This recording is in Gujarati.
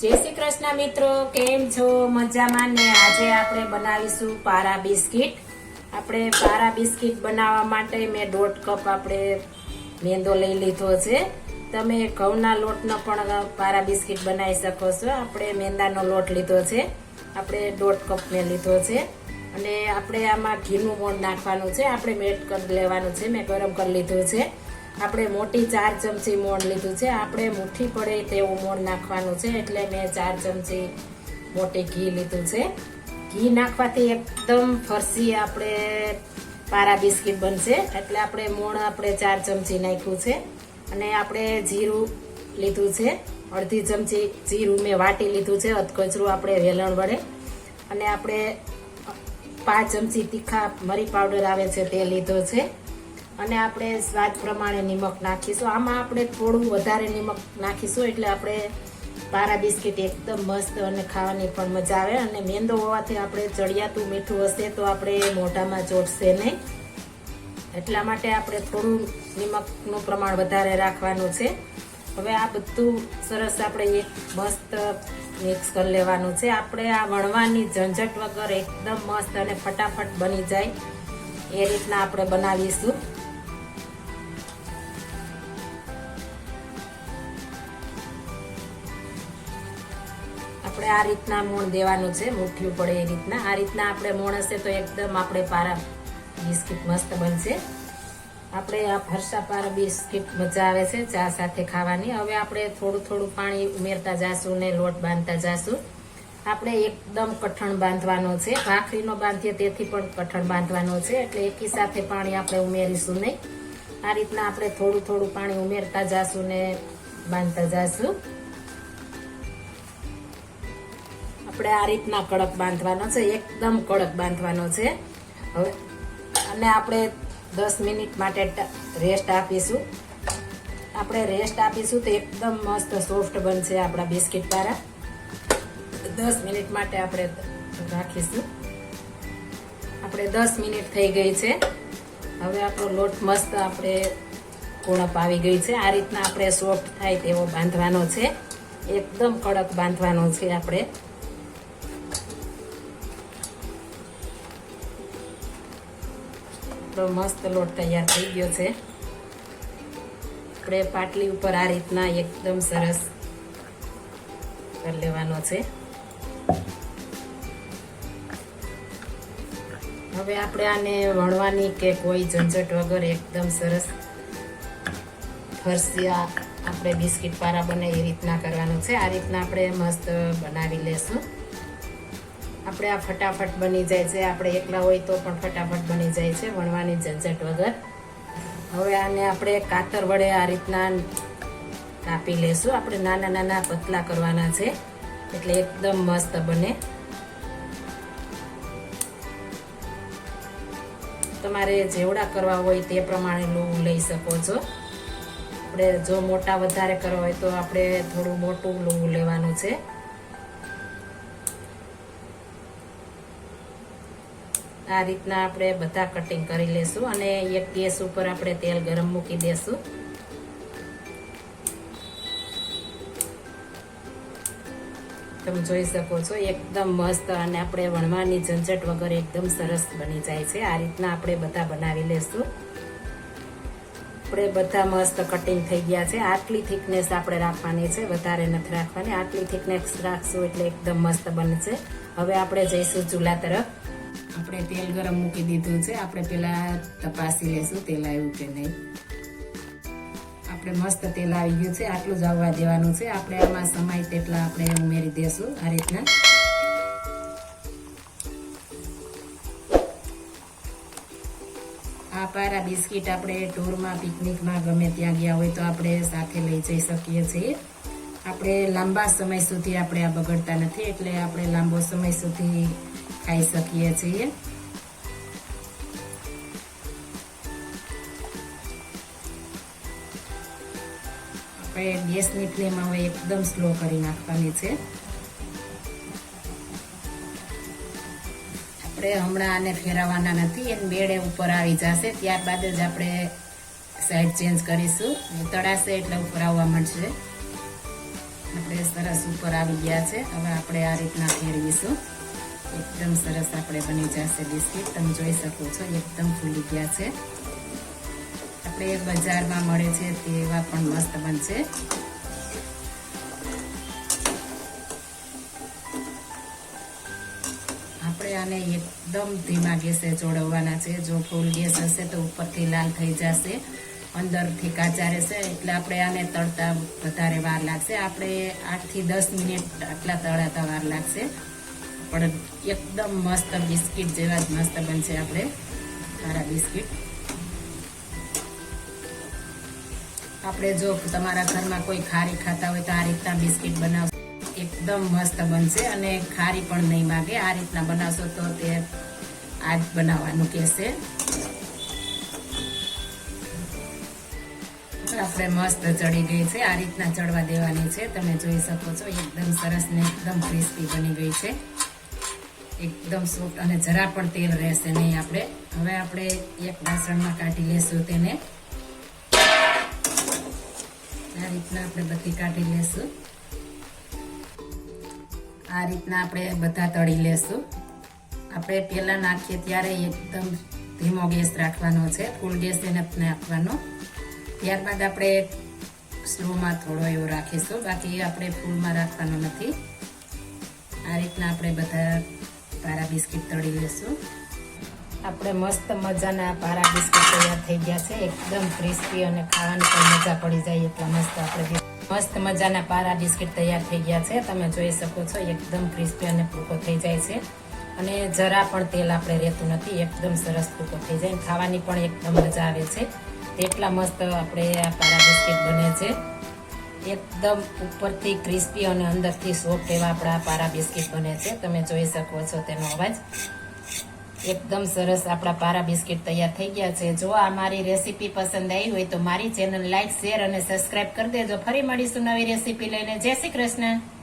જય શ્રી કૃષ્ણ મિત્રો, કેમ છો? મજામાં ને આજે આપણે બનાવીશું પારા બિસ્કિટ. આપણે પારા બિસ્કિટ બનાવવા માટે મેં દોઢ કપ આપણે મેંદો લઈ લીધો છે. તમે ઘઉંના લોટનો પણ પારા બિસ્કિટ બનાવી શકો છો. આપણે મેંદાનો લોટ લીધો છે. આપણે દોઢ કપ મેં લીધો છે. અને આપણે આમાં ઘીનું મોણ નાખવાનું છે. આપણે મેટ કરી લેવાનું છે. મેં ગરમ કરી લીધું છે. આપણે મોટી ચાર ચમચી મોણ લીધું છે. આપણે મુઠ્ઠી પડે તેવું મોણ નાખવાનું છે. એટલે મેં ચાર ચમચી મોટી ઘી લીધું છે. ઘી નાખવાથી એકદમ ફરસી આપણે પારા બિસ્કિટ બનશે. એટલે આપણે મોણ આપણે ચાર ચમચી નાખ્યું છે. અને આપણે જીરું લીધું છે. અડધી ચમચી જીરું મેં વાટી લીધું છે. અધકચરું આપણે વેલણ વડે. અને આપણે પાંચ ચમચી તીખા મરી પાવડર આવે છે તે લીધો છે. અને આપણે સ્વાદ પ્રમાણે નિમક નાખીશું. આમાં આપણે થોડું વધારે નિમક નાખીશું એટલે આપણે પારા બિસ્કિટ એકદમ મસ્ત અને ખાવાની પણ મજા આવે. અને મેંદો હોવાથી આપણે ચડિયાતું મીઠું હશે તો આપણે મોઢામાં ચોટશે નહીં. એટલા માટે આપણે થોડું નિમકનું પ્રમાણ વધારે રાખવાનું છે. હવે આ બધું સરસ આપણે એક મસ્ત મિક્સ કરી લેવાનું છે. આપણે આ વણવાની ઝંઝટ વગર એકદમ મસ્ત અને ફટાફટ બની જાય. એ રીતના આપણે બનાવીશું. આપણે આ રીતના મોણ દેવાનું છે મુઠ્ઠીયું પડે એ રીતના. આ રીતના આપણે મોણ હશે તો એકદમ આપણે પારા બિસ્કિટ મસ્ત બનશે. આપણે આ ફરસા પારા બિસ્કિટ મજા આવે છે, ચા સાથે ખાવાની. હવે આપણે થોડું થોડું પાણી ઉમેરતા જાશું ને લોટ બાંધતા જાશું. આપણે એકદમ કઠણ બાંધવાનો છે. ભાખરીનો બાંધીએ તેથી પણ કઠણ બાંધવાનો છે, એટલે એકી સાથે પાણી આપણે ઉમેરીશું નહીં. આ રીતના આપણે થોડું થોડું પાણી ઉમેરતા જાશું ને બાંધતા જાશું. આપણે આ રીતના કડક બાંધવાનો છે, એકદમ કડક બાંધવાનો છે. હવે અને આપણે દસ મિનિટ માટે રેસ્ટ આપીશું. આપણે રેસ્ટ આપીશું તો એકદમ મસ્ત સોફ્ટ બનશે આપણા બિસ્કિટ પારા દસ મિનિટ માટે આપણે રાખીશું. આપણે દસ મિનિટ થઈ ગઈ છે. હવે આપણો લોટ મસ્ત આપણે કુણપ આવી ગઈ છે. આ રીતના આપણે સોફ્ટ થાય તેવો બાંધવાનો છે. એકદમ કડક બાંધવાનો છે આપણે. આપણો મસ્ત લોટ તૈયાર થઈ ગયો છે. આપણે પાટલી ઉપર આ રીતના એકદમ સરસ કરી લેવાનો છે. હવે આપણે આને વણવાની કે કોઈ ઝંઝટ વગર એકદમ સરસ ફરસિયા આપણે બિસ્કિટ પારા બને એ રીતના કરવાનું છે. આ રીતના આપણે મસ્ત બનાવી લેશું. આપણે આ ફટાફટ બની જાય છે. આપણે એકલા હોય તો પણ ફટાફટ બની જાય છે વણવાની ઝંઝટ વગર. હવે આને આપણે કાતર વડે આ રીતના કાપી લેશું. આપણે નાના નાના પતલા કરવાના છે. એટલે એકદમ મસ્ત બને. તમારે જેવડા કરવા હોય તે પ્રમાણે લોવું લઈ શકો છો. આપણે જો મોટા વધારે કરવા હોય તો આપણે થોડું મોટું લોવું લેવાનું છે. આ રીતના આપણે બધા કટિંગ કરી લેશું અને એક ગેસ ઉપર આપણે તેલ ગરમ મૂકી દેશું. તમે જોઈ શકો છો, એકદમ મસ્ત અને આપણે વણવાની ઝંઝટ વગર એકદમ સરસ બની જાય છે. આ રીતના આપણે બધા બનાવી લેશું. આપણે બધા મસ્ત કટિંગ થઈ ગયા છે. આટલી થિકનેસ આપણે રાખવાની છે, વધારે નથી રાખવાની. આટલી થિકનેસ રાખશું એટલે એકદમ મસ્ત બનશે. હવે આપણે જઈશું ચૂલા તરફ. આપણે તેલ ગરમ મૂકી દીધું છે. આપણે પેલા તપાસી લેશું તેલ આવ્યું કે નહીં. આપણે મસ્ત તેલ આવી ગયું છે. આટલું જ આવવા દેવાનું છે. આપણે આમાં સમય તેટલા આપણે ઉમેરી દેશું આ રીતના. આ પારા બિસ્કિટ આપણે ટૂરમાં પિકનિકમાં ગમે ત્યાં ગયા હોય તો આપણે સાથે લઈ જઈ શકીએ છીએ. આપણે લાંબા સમય સુધી આપણે આ બગડતા નથી. એટલે આપણે લાંબો સમય સુધી ખાઈ શકીએ છીએ. આપણે ગેસની ફ્લેમ હવે એકદમ સ્લો કરી નાખવાની છે. આપણે હમણાં આને ફેરવવાના નથી એને બેડે ઉપર આવી જશે, ત્યારબાદ જ આપણે સાઈડ ચેન્જ કરીશું. તળાશે એટલે ઉપર આવવા મળશે આપણે સરસ ઉપર આવી ગયા છે. હવે આપણે આ રીતના ફેરવીશું. એકદમ સરસ આપણે બની જશે બિસ્કિટ. તમે જોઈ શકો છો એકદમ ફૂલી ગયા છે. આપણે બજારમાં મળે છે તેવા પણ મસ્ત બનશે. આપણે આને એકદમ ધીમા ગેસે ચોડવવાના છે. જો ફૂલ ગેસ હશે તો ઉપરથી લાલ થઈ જશે, અંદરથી કાચા રહેશે. એટલે આપણે આને તળતા વધારે વાર લાગશે. આપણે આઠથી દસ મિનિટ આટલા તળાતા વાર લાગશે. પણ એકદમ મસ્ત બિસ્કિટ જેવા જ મસ્ત બનશે આપણે. સારા બિસ્કિટ. આપણે જો તમારા ઘરમાં કોઈ ખારી ખાતા હોય તો આ રીતના બિસ્કિટ બનાવશો. એકદમ મસ્ત બનશે અને ખારી પણ નહીં માગે. આ રીતના બનાવશો તો તે આ જ બનાવવાનું કહેશે. આપણે મસ્ત ચડી ગઈ છે. આ રીતના ચડવા દેવાની છે. તમે જોઈ શકો છો, એકદમ સરસ ને એકદમ ક્રિસ્પી બની ગઈ છે. એકદમ સોફ્ટ અને જરા પણ તેલ રહેશે નહીં આપણે. હવે આપણે એક વાસણમાં કાઢી લેશું તેને. આ રીતના આપણે બધી કાઢી લેશું. આ રીતના આપણે બધા તળી લેશું. આપણે પહેલાં નાખીએ ત્યારે એકદમ ધીમો ગેસ રાખવાનો છે. ફૂલ ગેસ એને નાખવાનો. ત્યારબાદ આપણે સ્લોમાં થોડો એવો રાખીશું. બાકી આપણે ફૂલમાં રાખવાનો નથી. આ રીતના આપણે બધા પારા બિસ્કિટ તળી લેશું. આપણે મસ્ત મજાના પારા બિસ્કિટ તૈયાર થઈ ગયા છે. એકદમ ક્રિસ્પી અને ખાવાની પણ મજા પડી જાય એટલા મસ્ત આપણે મસ્ત મજાના પારા બિસ્કિટ તૈયાર થઈ ગયા છે. તમે જોઈ શકો છો, એકદમ ક્રિસ્પી અને ભૂકો થઈ જાય છે. અને જરા પણ તેલ આપણે રહેતું નથી, એકદમ સરસ ફૂકો થઈ જાય. ખાવાની પણ એકદમ મજા આવે છે. એટલા મસ્ત આપણે આ પારા બિસ્કિટ બને છે. એકદમ ઉપરથી ક્રિસ્પી અને અંદરથી સોફ્ટ એવા આપણા પારા બિસ્કિટ બને છે. તમે જોઈ શકો છો તેનો અવાજ. એકદમ સરસ આપણા પારા બિસ્કિટ તૈયાર થઈ ગયા છે. જો આ મારી રેસીપી પસંદ આવી હોય તો મારી ચેનલ લાઈક શેર અને સબસ્ક્રાઇબ કરી દેજો. ફરી મળીશું નવી રેસીપી લઈને. જય શ્રી કૃષ્ણ.